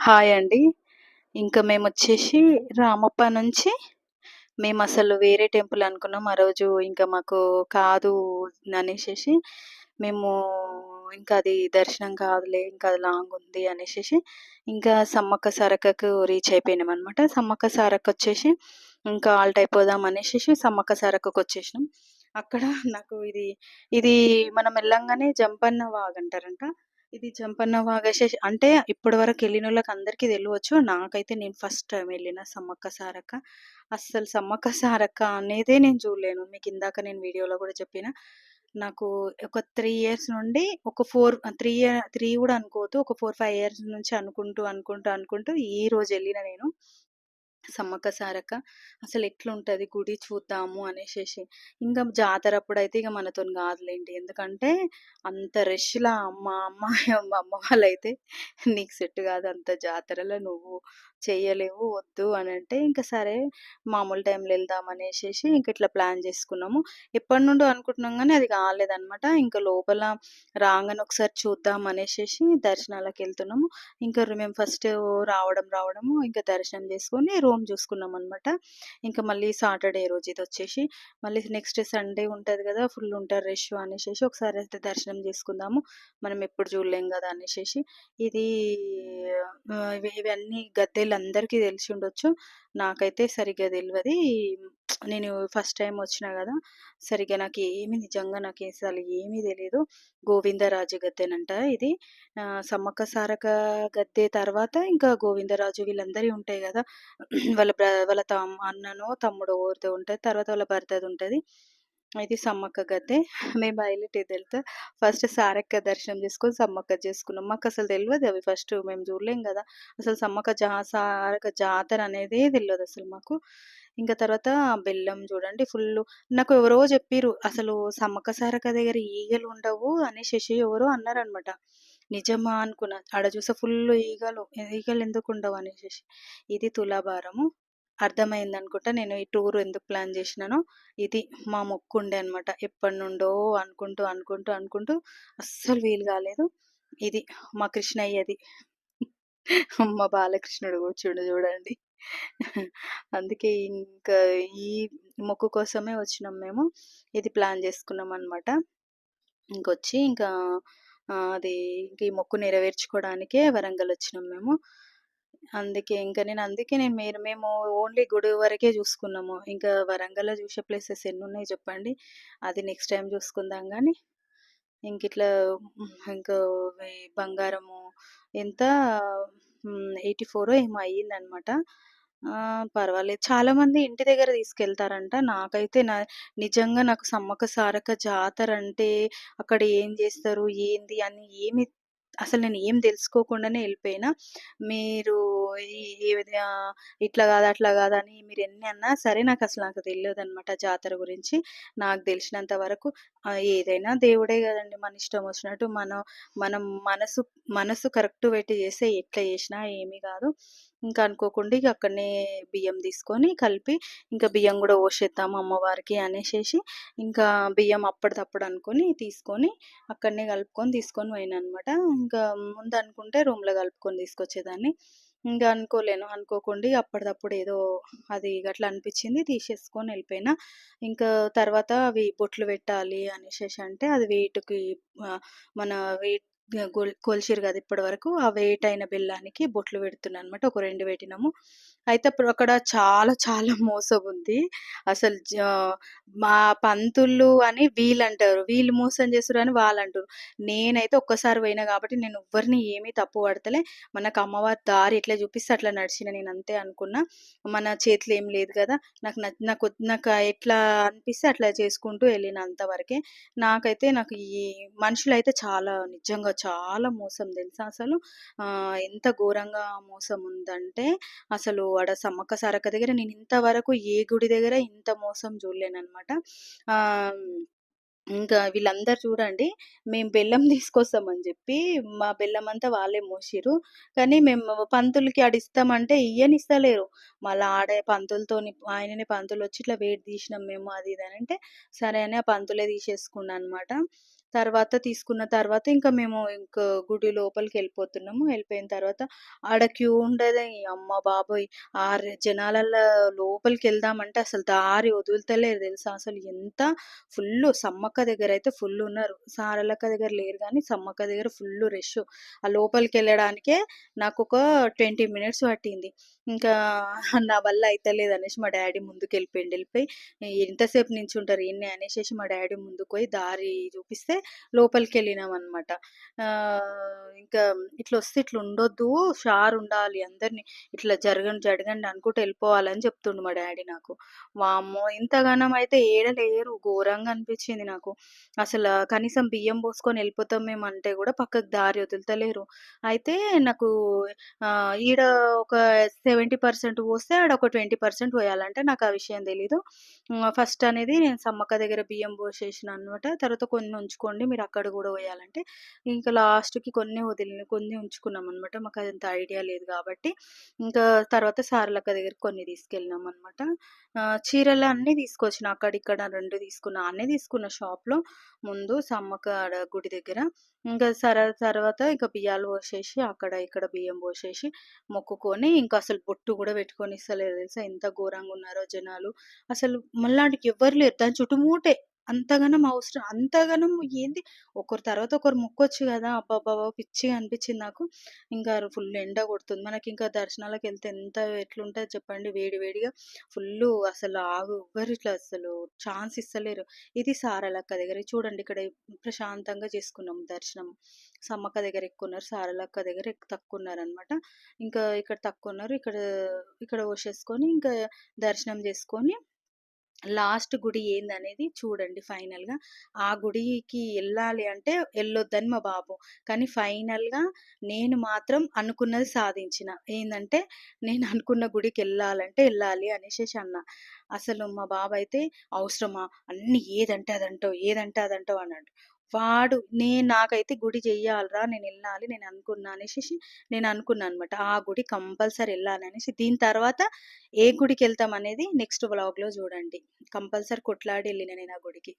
Hi అండి. ఇంకా మేము వచ్చేసి రామప్ప నుంచి మేము అసలు వేరే టెంపుల్ అనుకున్నాం. ఆ రోజు ఇంకా మాకు కాదు అనేసేసి మేము ఇంకా అది దర్శనం కాదులే ఇంకా అది లాంగ్ ఉంది అనేసి ఇంకా సమ్మక్క సారక్కకు రీచ్ అయిపోయినామనమాట. సమ్మక్క సారక్కొచ్చేసి ఇంకా ఆల్ట్ అయిపోదాం అనేసి సమ్మక్క సారక్కకొచ్చేసినాం. అక్కడ నాకు ఇది ఇది మనం వెళ్ళంగానే జంపన్న వాగంటారంట. ఇది జంపన్న వాగేసేసి అంటే ఇప్పటి వరకు వెళ్ళిన వాళ్ళకి అందరికీ తెలియవచ్చు నాకైతే నేను ఫస్ట్ టైం వెళ్ళిన సమ్మక్క సారక్క. అస్సలు సమ్మక్క సారక్క అనేదే నేను చూడలేను. మీకు ఇందాక నేను వీడియోలో కూడా చెప్పిన. నాకు ఒక త్రీ ఇయర్స్ నుండి ఒక ఫోర్ త్రీ ఇయర్ త్రీ కూడా అనుకోవద్దు. ఒక 4, 5 ఇయర్స్ నుంచి అనుకుంటూ, అనుకుంటూ, అనుకుంటూ ఈ రోజు వెళ్ళిన నేను. సమ్మక్క సారక్క అసలు ఎట్లుంటుంది గుడి చూద్దాము అనేసేసి. ఇంకా జాతర అప్పుడైతే ఇక మనతోని కాదులేండి. ఎందుకంటే అంత రష్‌లా మా అమ్మ మా అమ్మ వాళ్ళైతే "నీకు సెట్ కాదు అంత జాతరలో నువ్వు చేయలేవు వద్దు" అని అంటే ఇంకా సరే మామూలు టైంలో వెళ్దాం అనేసేసి ఇంక ఇట్లా ప్లాన్ చేసుకున్నాము. ఎప్పటి నుండో అనుకుంటున్నాం కానీ అది కాలేదనమాట. ఇంకా లోపల రాగానే ఒకసారి చూద్దాం అనేసేసి దర్శనాలకెళ్తున్నాము. ఇంకా మేము ఫస్ట్ రావడం రావడము ఇంకా దర్శనం చేసుకొని రూమ్ చూసుకున్నాం అనమాట ఇంకా మళ్ళీ సాటర్‌డే రోజు ఇది వచ్చేసి మళ్ళీ నెక్స్ట్ సండే ఉంటుంది కదా! ఫుల్ ఉంటారు రష్ అనేసి ఒకసారి అయితే దర్శనం చేసుకుందాము. మనం ఎప్పుడు చూడలేం కదా! అనేసి ఇది ఇవన్నీ గద్దెలు అందరికీ తెలిసి ఉండొచ్చు. నాకైతే సరిగ్గా తెలియదు నేను ఫస్ట్ టైం వచ్చిన కదా! సరిగ్గా నాకు ఏమి నిజంగా నాకు అసలు ఏమీ తెలియదు గోవిందరాజు గద్దెనంట ఇది. సమ్మక్క సారక గద్దె తర్వాత ఇంకా గోవిందరాజు వీళ్ళందరి ఉంటాయి కదా! వాళ్ళ బ్ర వాళ్ళ తమ్ అన్ననో, తమ్ముడో ఊరితో ఉంటుంది తర్వాత వాళ్ళ భర్తది ఉంటుంది ఇది సమ్మక్క గద్దె. మేము హైలైట్ ఏది ఫస్ట్ సారక్క దర్శనం చేసుకొని సమ్మక్క చేసుకున్నాం. మాకు అసలు తెలియదు అవి ఫస్ట్ మేము చూడలేం కదా! అసలు సమ్మక్క జా సారక జాతర అనేదే అసలు మాకు. ఇంకా తర్వాత బెల్లం చూడండి ఫుల్ నాకు ఎవరో చెప్పిర్రు. అసలు సమ్మక్క సారక దగ్గర ఈగలు ఉండవు అనేసేసి ఎవరో అన్నారనమాట. నిజమా అనుకున్నా. ఆడ చూస్తే ఫుల్ ఈగలు. ఈగలు ఎందుకు ఉండవు అని శశి ఇది తులాభారము. అర్థమైంది అనుకుంటా నేను ఈ టూర్ ఎందుకు ప్లాన్ చేసినానో ఇది మా మొక్కుండే అనమాట. ఎప్పటి నుండో అనుకుంటూ, అనుకుంటూ, అనుకుంటూ అస్సలు వీలు కాలేదు. ఇది మా కృష్ణయ్యది. మా బాలకృష్ణుడు కూర్చుండు చూడండి. అందుకే ఇంకా ఈ మొక్కు కోసమే వచ్చినాం మేము. ఇది ప్లాన్ చేసుకున్నాం అనమాట ఇంకొచ్చి ఇంకా అది ఇంక ఈ మొక్కు నెరవేర్చుకోవడానికే వరంగల్ వచ్చినాం మేము. అందుకే ఇంకా నేను అందుకే నేను మీరు మేము ఓన్లీ గుడి వరకే చూసుకున్నాము. ఇంకా వరంగల్‌లో చూసే ప్లేసెస్ ఎన్ని ఉన్నాయి చెప్పండి. అది నెక్స్ట్ టైం చూసుకుందాం కానీ ఇంక ఇట్లా ఇంకా బంగారము ఎంత ఎయిటీ ఫోరో ఏమో అయ్యిందనమాట. పర్వాలేదు. చాలామంది ఇంటి దగ్గర తీసుకెళ్తారంట. నాకైతే నా నిజంగా నాకు సమ్మక్క సారక్క జాతర అంటే అక్కడ ఏం చేస్తారు? ఏంది? అని ఏమి అసలు నేను ఏం తెలుసుకోకుండానే వెళ్ళిపోయినా మీరు ఈ ఏది ఇట్లా కాదు, అట్లా కాదని మీరు ఎన్ని అన్నా సరే నాకు అసలు నాకు తెలియదు అనమాట జాతర గురించి. నాకు తెలిసినంత వరకు ఏదైనా దేవుడే కదండి మన ఇష్టం వచ్చినట్టు మనం మనం మనసు మనసు కరెక్ట్ పెట్టి చేస్తే ఎట్లా చేసినా ఏమి కాదు. ఇంకా అనుకోకుండా ఇక అక్కడనే బియ్యం తీసుకొని కలిపి ఇంకా బియ్యం కూడా పోసేద్దాం అమ్మవారికి అనేసేసి ఇంకా బియ్యం అప్పటిదప్పుడు అనుకొని తీసుకొని అక్కడనే కలుపుకొని తీసుకొని పోయినాననమాట. ఇంకా ముందు అనుకుంటే రూమ్‌లో కలుపుకొని తీసుకొచ్చేదాన్ని. ఇంకా అనుకోలేను. అనుకోకుండా అప్పటిదప్పుడు ఏదో అది గట్లా అనిపించింది తీసేసుకొని వెళ్ళిపోయినా ఇంకా తర్వాత అవి బొట్లు పెట్టాలి అనేసి అంటే అది వెయిట్‌కి మన వెయిట్ గొల్ కొలిచారు కదా! ఇప్పటివరకు. ఆ వెయిట్ అయిన బెల్లానికి బొట్లు పెడుతున్నా అనమాట. ఒక రెండు పెట్టినాము. అయితే అప్పుడు అక్కడ చాలా చాలా మోసం ఉంది. అసలు జ మా పంతులు అని వీళ్ళు అంటారు వీళ్ళు మోసం చేస్తుర్రు అని వాళ్ళు అంటారు నేనైతే ఒక్కసారి పోయినా కాబట్టి నేను ఎవ్వరిని ఏమీ తప్పు పడతలే. మనకు అమ్మవారి దారి ఎట్లా చూపిస్తే అట్లా నడిచిన నేను అంతే అనుకున్నా. మన చేతిలో ఏం లేదు కదా! నాకు నాకు నాకు ఎట్లా అనిపిస్తే అట్లా చేసుకుంటూ వెళ్ళిన అంతవరకే. నాకైతే నాకు ఈ మనుషులు అయితే చాలా నిజంగా చాలా మోసం తెలుసా అసలు. ఎంత ఘోరంగా మోసం ఉందంటే అసలు ఆడ సమ్మక్క సారక్క దగ్గర నేను ఇంతవరకు ఏ గుడి దగ్గర ఇంత మోసం చూడలేనమాట ఇంకా వీళ్ళందరూ చూడండి మేము బెల్లం తీసుకొస్తామని చెప్పి మా బెల్లం అంతా వాళ్ళే మోసిర్రు. కానీ మేము పంతులకి ఆడిస్తామంటే ఇయ్యని ఇస్తలేరు మళ్ళీ ఆడే పంతులతోని ఆయననే పంతులు వచ్చి ఇట్లా వెయిట్ తీసినాం మేము అది ఇది అనంటే సరే అని ఆ పంతులే అనమాట తర్వాత తీసుకున్న తర్వాత ఇంకా మేము ఇంక గుడి లోపలికి వెళ్ళిపోతున్నాము వెళ్ళిపోయిన తర్వాత ఆడ క్యూ ఉండేది. అమ్మ బాబోయ్! ఆ జనాలల్లో లోపలికి వెళ్దామంటే అసలు దారి వదులుతలేరు తెలుసా! అసలు ఎంత ఫుల్లు సమ్మక్క దగ్గర అయితే ఫుల్ ఉన్నారు సారలక్క దగ్గర లేరు కానీ సమ్మక్క దగ్గర ఫుల్ రష్ ఆ లోపలికి వెళ్ళడానికే నాకు ఒక ట్వంటీ మినిట్స్ పట్టింది. ఇంకా నా వల్ల అయితలేదనేసి మా డాడీ ముందుకు వెళ్ళిపోయింది వెళ్ళిపోయి ఎంతసేపు నించుంటారు ఎన్ని అనేసేసి మా డాడీ ముందుకు పోయి దారి చూపిస్తే లోపలికి వెళ్ళినాం అనమాట ఇంకా ఇట్లా వస్తే ఇట్లా ఉండొద్దు షార్ ఉండాలి అందరిని ఇట్లా జరగండి, జరగండి అనుకుంటూ వెళ్ళిపోవాలని చెప్తుండు మా డాడీ నాకు. వామ్మో! ఇంతగానం అయితే ఏడ లేరు. ఘోరంగా అనిపించింది నాకు. అసలు కనీసం బియ్యం పోసుకొని ఎళ్ళిపోతాం మేమంటే కూడా పక్కకు దారి వదులుతలేరు. అయితే నాకు ఈడ ఒక 70% పోస్తే ఆడ ఒక ట్వంటీ పర్సెంట్ పోయాలంటే నాకు ఆ విషయం తెలీదు. ఫస్ట్ అనేది నేను సమ్మక్క దగ్గర బియ్యం పోసేసిన అనమాట. తర్వాత కొన్ని ఉంచుకోండి మీరు అక్కడ గూడా పోయాలంటే, ఇంకా లాస్ట్‌కి కొన్ని వదిలిన కొన్ని ఉంచుకున్నామనమాట. మాకదంత ఐడియా లేదు గాబట్టి. ఇంకా తర్వాత సారలక్క దగ్గరికి కొన్ని తీసుకెళ్ళినామనమాట. ఆహ్, చీరలు అన్నీ తీసుకొచ్చిన. అక్కడ ఇక్కడ 2 తీసుకున్నా. అన్నీ తీసుకున్న షాప్‌లో ముందు సమ్మక్క గుడి దగ్గర. ఇంకా సర తర్వాత ఇక బియ్యాలు పోసేసి అక్కడ ఇక్కడ బియ్యం పోసేసి మొక్కుకొని ఇంకా అసలు బొట్టు గూడా పెట్టుకోనిస్తలేరు తెలుసా! ఎంత ఘోరంగున్నారో జనాలు. అసలు మళ్ళాడికి ఎవ్వరు లేరు. దాని చుట్టుముట్టే అంతగనం అవసరం అంతగనం ఏంది ఒకరి తర్వాత ఒకరు మొక్కొచ్చు కదా అబ్బబ్బబ్బా! పిచ్చిగా అనిపించింది నాకు. ఇంకా ఫుల్ ఎండ కొడుతుంది. మనకి ఇంకా దర్శనాలకు వెళ్తే ఎంత ఎట్లుంటుంది చెప్పండి వేడి వేడిగా ఫుల్లు అసలు ఆగు ఎవ్వరు ఇట్లా అసలు ఛాన్స్ ఇస్తలేరు. ఇది సారలక్క దగ్గర. చూడండి ఇక్కడ ప్రశాంతంగా చేసుకున్నాం దర్శనం. సమ్మక్క దగ్గర ఎక్కువున్నారు. సారలక్క దగ్గర తక్కువ ఉన్నారు అనమాట ఇంకా ఇక్కడ తక్కువ ఉన్నారు ఇక్కడ ఇక్కడ పోసేసుకొని ఇంకా దర్శనం చేసుకొని లాస్ట్ గుడి ఏందనేది చూడండి ఫైనల్‌గా. ఆ గుడికి వెళ్ళాలి అంటే వెళ్ళొద్దని మా బాబు. కానీ ఫైనల్‌గా నేను మాత్రం అనుకున్నది సాధించిన. ఏందంటే నేను అనుకున్న గుడికి వెళ్ళాలంటే వెళ్ళాలి అనేసేసి అన్న అసలు మా బాబు అయితే అవసరమా? అన్ని ఏదంటే అదంటో ఏదంటే అదంటో అన్నాడు. వాడు నేను నాకైతే గుడి చెయ్యాలరా నేను వెళ్ళాలి నేను అనుకున్నా అనేసి నేను అనుకున్నాను అనమాట. ఆ గుడి కంపల్సరీ వెళ్ళాలి అనేసి దీని తర్వాత ఏ గుడికి వెళ్తాం అనేది నెక్స్ట్ బ్లాగ్లో చూడండి. కంపల్సరీ కొట్లాడి వెళ్ళిన నేను ఆ గుడికి.